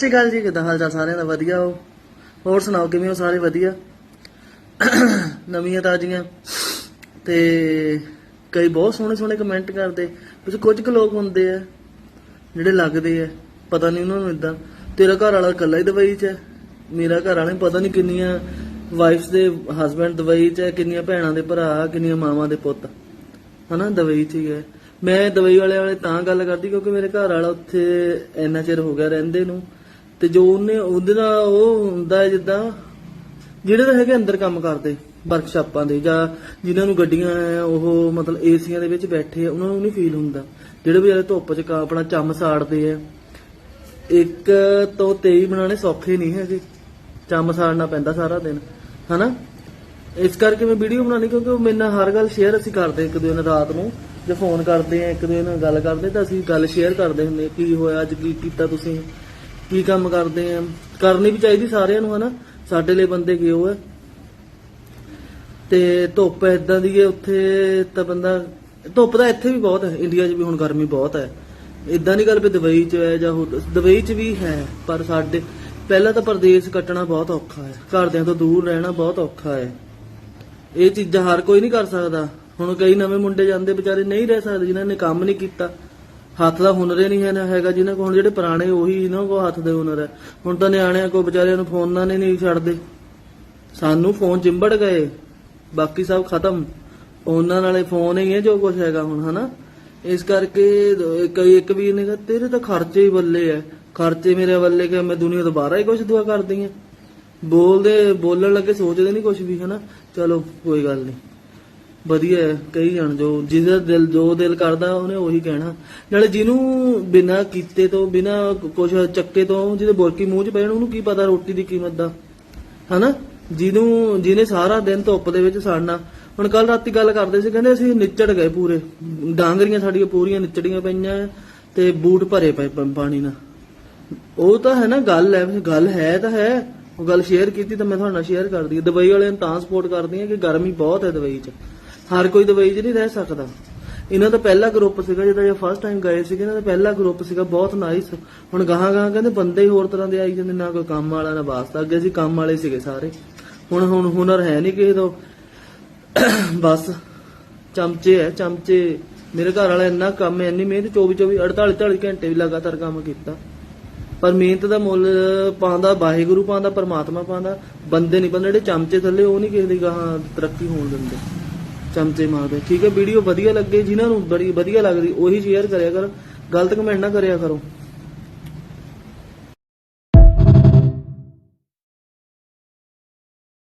ਸਤਿ ਸ਼੍ਰੀ ਅਕਾਲ ਜੀ, ਕਿਦਾਂ ਹਾਲ ਚਾਲ ਸਾਰਿਆਂ ਦਾ? ਵਧੀਆ ਹੋ? ਹੋਰ ਸੁਣਾਓ, ਕਿਵੇਂ ਹੋ ਸਾਰੇ? ਵਧੀਆ? ਨਵੀਆਂ ਤਾਜ਼ੀਆਂ? ਤੇ ਕਈ ਬਹੁਤ ਸੋਹਣੇ ਸੋਹਣੇ ਕਮੈਂਟ ਕਰਦੇ। ਕੁਝ ਕੁਝ ਕੁ ਲੋਕ ਹੁੰਦੇ ਆ, ਜਿਹੜੇ ਲੱਗਦੇ ਆ। ਪਤਾ ਨਹੀਂ ਉਹਨਾਂ ਨੂੰ ਇਦਾਂ ਤੇਰਾ ਘਰ ਵਾਲਾ ਇਕੱਲਾ ਹੀ ਦੁਬਈ 'ਚ ਹੈ? ਮੇਰਾ ਘਰ ਵਾਲੇ ਪਤਾ ਨਹੀਂ ਕਿੰਨੀਆਂ ਵਾਈਫਸ ਦੇ ਹਸਬੰਡ ਦੁਬਈ 'ਚ ਹੈ, ਕਿੰਨੀਆਂ ਭੈਣਾਂ ਦੇ ਭਰਾ, ਕਿੰਨੀਆਂ ਮਾਵਾਂ ਦੇ ਪੁੱਤ। ਹਨਾ ਦਵਾਈ 'ਚ ਹੀ ਹੈ। ਮੈਂ ਦਵਾਈ ਵਾਲੇ ਵਾਲੇ ਤਾਂ ਗੱਲ ਕਰਦੀ, ਕਿਉਂਕਿ ਮੇਰੇ ਘਰ ਵਾਲਾ ਉੱਥੇ ਇੰਨਾ ਚਿਰ ਹੋ ਗਿਆ ਰਹਿੰਦੇ ਨੂੰ। ਤੇ ਜੋ ਉਹਨੇ, ਉਹਦੇ ਦਾ ਉਹ ਹੁੰਦਾ ਹੈ ਜਿੱਦਾਂ, ਜਿਹੜੇ ਤਾਂ ਹੈਗੇ ਅੰਦਰ ਕੰਮ ਕਰਦੇ ਵਰਕਸ਼ਾਪਾਂ ਦੇ, ਜਾਂ ਜਿਨ੍ਹਾਂ ਨੂੰ ਗੱਡੀਆਂ ਆ ਉਹ ਮਤਲਬ ਏਸੀਆਂ ਦੇ ਵਿੱਚ ਬੈਠੇ ਆ, ਉਹਨਾਂ ਨੂੰ ਨਹੀਂ ਫੀਲ ਹੁੰਦਾ। ਜਿਹੜੇ ਵੀ ਧੁੱਪ 'ਚ ਕਾ- ਆਪਣਾ ਚੰਮ ਸਾੜਦੇ ਆ, ਇੱਕ ਤੋਂ 23 ਬਣਾਉਣੇ ਸੌਖੇ ਨਹੀਂ ਹੈਗੇ। ਚੰਮ ਸਾੜਨਾ ਪੈਂਦਾ ਸਾਰਾ ਦਿਨ, ਹਨਾ? ਇਸ ਕਰਕੇ ਮੈਂ ਵੀਡੀਓ ਬਣਾਉਣੀ, ਕਿਉਂਕਿ ਉਹ ਮੇਰੇ ਨਾਲ ਹਰ ਗੱਲ ਸ਼ੇਅਰ ਅਸੀਂ ਕਰਦੇ ਇੱਕ ਦੂਜੇ ਨਾਲ ਰਾਤ ਨੂੰ, ਜੇ ਫੋਨ ਕਰਦੇ ਆ, ਇੱਕ ਦੂਜੇ ਨਾਲ ਗੱਲ ਕਰਦੇ, ਤਾਂ ਅਸੀਂ ਗੱਲ ਸ਼ੇਅਰ ਕਰਦੇ ਹੁੰਦੇ ਕੀ ਹੋਇਆ, ਅੱਜ ਕੀ ਕੀਤਾ ਤੁਸੀਂ? ਕੀ ਕੰਮ ਕਰਦੇ ਆ। ਕਰਨੀ ਵੀ ਚਾਹੀਦੀ ਸਾਰਿਆਂ ਨੂੰ, ਹਨਾ? ਸਾਡੇ ਲਈ ਬੰਦੇ ਕਿਉਂ ਹੈ ਤੇ ਧੁੱਪ ਇਦਾਂ ਦੀ ਹੈ ਉੱਥੇ ਤਾਂ ਬੰਦਾ, ਧੁੱਪ ਤਾਂ ਇੱਥੇ ਵੀ ਬਹੁਤ ਹੈ ਇੰਡੀਆ 'ਚ ਵੀ ਹੁਣ ਗਰਮੀ ਬਹੁਤ ਹੈ ਇਦਾਂ ਨਹੀਂ ਗੱਲ ਵੀ ਦੁਬਈ 'ਚ ਹੈ ਜਾਂ ਦੁਬਈ 'ਚ ਵੀ ਹੈ, ਪਰ ਸਾਡੇ, ਪਹਿਲਾਂ ਤਾਂ ਪਰਦੇਸ ਕੱਟਣਾ ਬਹੁਤ ਔਖਾ ਹੈ। ਘਰਦਿਆਂ ਤੋਂ ਦੂਰ ਰਹਿਣਾ ਬਹੁਤ ਔਖਾ ਹੈ। ਇਹ ਚੀਜ਼ਾਂ ਹਰ ਕੋਈ ਨਹੀਂ ਕਰ ਸਕਦਾ। ਹੁਣ ਕਈ ਨਵੇਂ ਮੁੰਡੇ ਜਾਂਦੇ ਵਿਚਾਰੇ ਨਹੀਂ ਰਹਿ ਸਕਦੇ, ਜਿਨ੍ਹਾਂ ਨੇ ਕੰਮ ਨਹੀਂ ਕੀਤਾ। ਹੱਥ ਦਾ ਹੁਨਰ ਹੀ ਨਹੀਂ ਹੈ ਨਾ ਹੈਗਾ, ਜਿਹਨਾਂ ਕੋਲ ਹੁਣ ਜਿਹੜੇ ਪੁਰਾਣੇ ਉਹੀ ਇਹਨਾਂ ਕੋਲ ਹੱਥ ਦੇ ਹੁਨਰ ਹੈ। ਹੁਣ ਤਾਂ ਨਿਆਣਿਆਂ ਕੋ ਵਿਚਾਰਿਆਂ ਨੂੰ ਫੋਨਾਂ ਨੇ ਨਹੀਂ ਛੱਡਦੇ। ਸਾਨੂੰ ਫੋਨ ਚਿੰਬੜ ਗਏ, ਬਾਕੀ ਸਭ ਖਤਮ। ਉਹਨਾਂ ਨਾਲੇ ਫੋਨ ਹੀ ਹੈ ਜੋ ਕੁਝ ਹੈਗਾ ਹੁਣ, ਹਨਾ? ਇਸ ਕਰਕੇ ਕਈ ਇੱਕ ਵੀ ਨੇ ਕਿਹਾ, ਤੇਰੇ ਤਾਂ ਖਰਚੇ ਹੀ ਬੱਲੇ ਐ। ਖਰਚੇ ਮੇਰੇ ਬੱਲੇ ਕਿ ਮੈਂ ਦੁਨੀਆ ਤੋਂ ਬਾਹਰ ਹੀ ਕੁਝ ਦੁਆ ਕਰਦੀ ਆ ਬੋਲਦੇ, ਬੋਲਣ ਲੱਗੇ ਸੋਚਦੇ ਨਹੀਂ ਕੁਝ ਵੀ, ਹਨਾ? ਚਲੋ, ਕੋਈ ਗੱਲ ਨਹੀਂ ਵਧੀਆ ਹੈ, ਕਹੀ ਜਾਣ ਜੋ ਜਿਹਦਾ ਦਿਲ ਜੋ ਦਿਲ ਕਰਦਾ ਉਹਨੇ ਉਹੀ ਕਹਿਣਾ। ਨਾਲੇ ਜਿਹਨੂੰ ਬਿਨਾ ਕੀਤੇ ਤੋਂ ਬਿਨਾ ਕੁਝ ਚੱਕੇ ਤੋਂ ਜਿਹਦੇ ਬੁਰਕੀ ਮੂੰਹ 'ਚ ਪੈਣ ਉਹਨੂੰ ਕੀ ਪਤਾ ਰੋਟੀ ਦੀ ਕੀਮਤ ਦਾ। ਹਨਾ? ਜਿਹਨੂੰ ਜਿਹਨੇ ਸਾਰਾ ਦਿਨ ਧੁੱਪ ਦੇ ਵਿੱਚ ਸੜਨਾ। ਹੁਣ ਕੱਲ ਰਾਤੀ ਗੱਲ ਕਰਦੇ ਸੀ ਕਹਿੰਦੇ ਅਸੀਂ ਨਿਚੜ ਗਏ ਪੂਰੇ। ਡਾਂਗਰੀਆਂ ਸਾਡੀਆਂ ਪੂਰੀਆਂ ਨਿਚੜੀਆਂ ਪਈਆਂ ਤੇ ਬੂਟ ਭਰੇ ਪਏ ਪਾਣੀ ਨਾਲ। ਉਹ ਤਾਂ ਹੈ ਨਾ ਗੱਲ ਹੈ ਗੱਲ ਹੈ ਤਾਂ ਹੈ। ਉਹ ਗੱਲ ਸ਼ੇਅਰ ਕੀਤੀ ਤਾਂ ਮੈਂ ਤੁਹਾਡੇ ਨਾਲ ਸ਼ੇਅਰ ਕਰਦੀ ਹਾਂ। ਦੁਬਈ ਵਾਲਿਆਂ ਨੂੰ ਤਾਂ ਸਪੋਰਟ ਕਰਦੀ ਹਾਂ ਕਿ ਗਰਮੀ ਬਹੁਤ ਹੈ ਦੁਬਈ 'ਚ। ਹਰ ਕੋਈ ਦੁਬਈ 'ਚ ਨਹੀਂ ਰਹਿ ਸਕਦਾ। ਇਹਨਾਂ ਦਾ ਪਹਿਲਾ ਗਰੁੱਪ ਸੀਗਾ ਜਦੋਂ ਇਹ ਫਸਟ ਟਾਈਮ ਗਏ ਸੀਗੇ, ਇਹਨਾਂ ਦਾ ਪਹਿਲਾ ਗਰੁੱਪ ਸੀਗਾ, ਬਹੁਤ ਨਾਈਸ ਹੁਣ ਗਾਹਾਂ ਗਾਹਾਂ ਕਹਿੰਦੇ ਬੰਦੇ ਹੀ ਹੋਰ ਤਰ੍ਹਾਂ ਦੇ ਆਈ ਜਾਂਦੇ, ਨਾ ਕੋਈ ਕੰਮ ਵਾਲਾ, ਨਾ ਵਾਸਤਾ ਅੱਗੇ ਅਸੀਂ ਕੰਮ ਵਾਲੇ ਸੀਗੇ ਸਾਰੇ। ਹੁਣ ਹੁਣ ਹੁਨਰ ਹੈ ਨਹੀਂ ਕਿਸੇ ਤੋਂ। ਬਸ, ਚਮਚੇ ਹੈ, ਚਮਚੇ। ਮੇਰੇ ਘਰ ਵਾਲਾ ਇੰਨਾ ਕੰਮ ਹੈ, ਇੰਨੀ ਮਿਹਨਤ 24 24 48 48 ਘੰਟੇ ਵੀ ਲਗਾਤਾਰ ਕੰਮ ਕੀਤਾ। ਪਰ ਮਿਹਨਤ ਦਾ ਮੁੱਲ ਪਾਉਂਦਾ, ਵਾਹਿਗੁਰੂ ਪਾਉਂਦਾ, ਪਰਮਾਤਮਾ ਪਾਉਂਦਾ, ਬੰਦੇ ਨਹੀਂ ਬੰਦੇ ਜਿਹੜੇ ਚਮਚੇ ਥੱਲੇ ਉਹ ਨਹੀਂ ਕਿਸੇ ਦੀ ਗਾਹਾਂ ਤਰੱਕੀ ਹੋਣ ਦਿੰਦੇ। ਚਮਚੇ ਮਾਰਦੇ। ਠੀਕ ਹੈ, ਵੀਡੀਓ ਵਧੀਆ ਲੱਗੇ, ਜਿਨ੍ਹਾਂ ਨੂੰ ਬੜੀ ਵਧੀਆ ਲੱਗਦੀ, ਉਹੀ ਸ਼ੇਅਰ ਕਰਿਆ ਕਰ, ਗਲਤ ਕਮੈਂਟ ਨਾ ਕਰਿਆ ਕਰੋ।